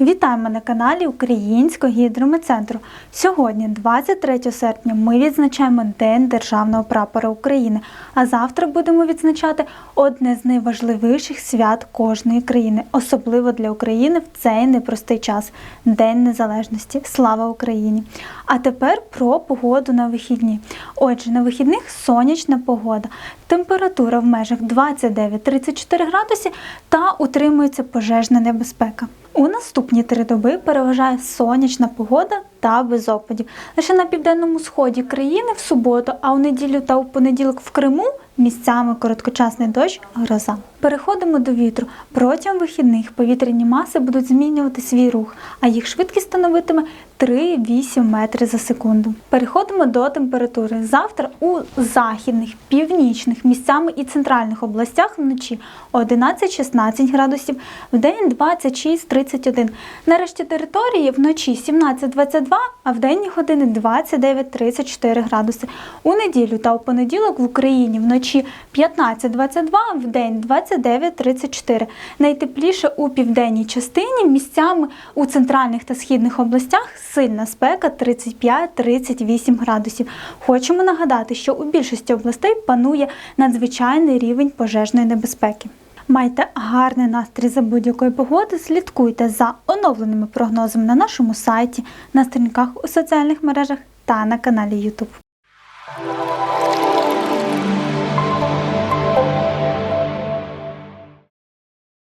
Вітаємо на каналі Українського гідрометцентру. Сьогодні, 23 серпня, ми відзначаємо День Державного прапора України. А завтра будемо відзначати одне з найважливіших свят кожної країни, особливо для України в цей непростий час День Незалежності. Слава Україні! А тепер про погоду на вихідні. Отже, на вихідних сонячна погода. Температура в межах 29-34 градуси та утримується пожежна небезпека. У наступні три доби переважає сонячна погода та без опадів. Лише на південному сході країни в суботу, а у неділю та у понеділок в Криму місцями короткочасний дощ, гроза. Переходимо до вітру. Протягом вихідних повітряні маси будуть змінювати свій рух, а їх швидкість становитиме 3-8 метри за секунду. Переходимо до температури. Завтра у західних, північних, місцями і центральних областях вночі 11-16 градусів, в день 26-31. На решті території вночі 17-22, а в денні години 29-34 градуси. У неділю та у понеділок в Україні вночі 15-22, в день 29-34. Найтепліше у південній частині місцями у центральних та східних областях сильна спека 35-38 градусів. Хочемо нагадати, що у більшості областей панує надзвичайний рівень пожежної небезпеки. Майте гарний настрій за будь-якої погоди. Слідкуйте за оновленими прогнозами на нашому сайті, на сторінках у соціальних мережах та на каналі YouTube.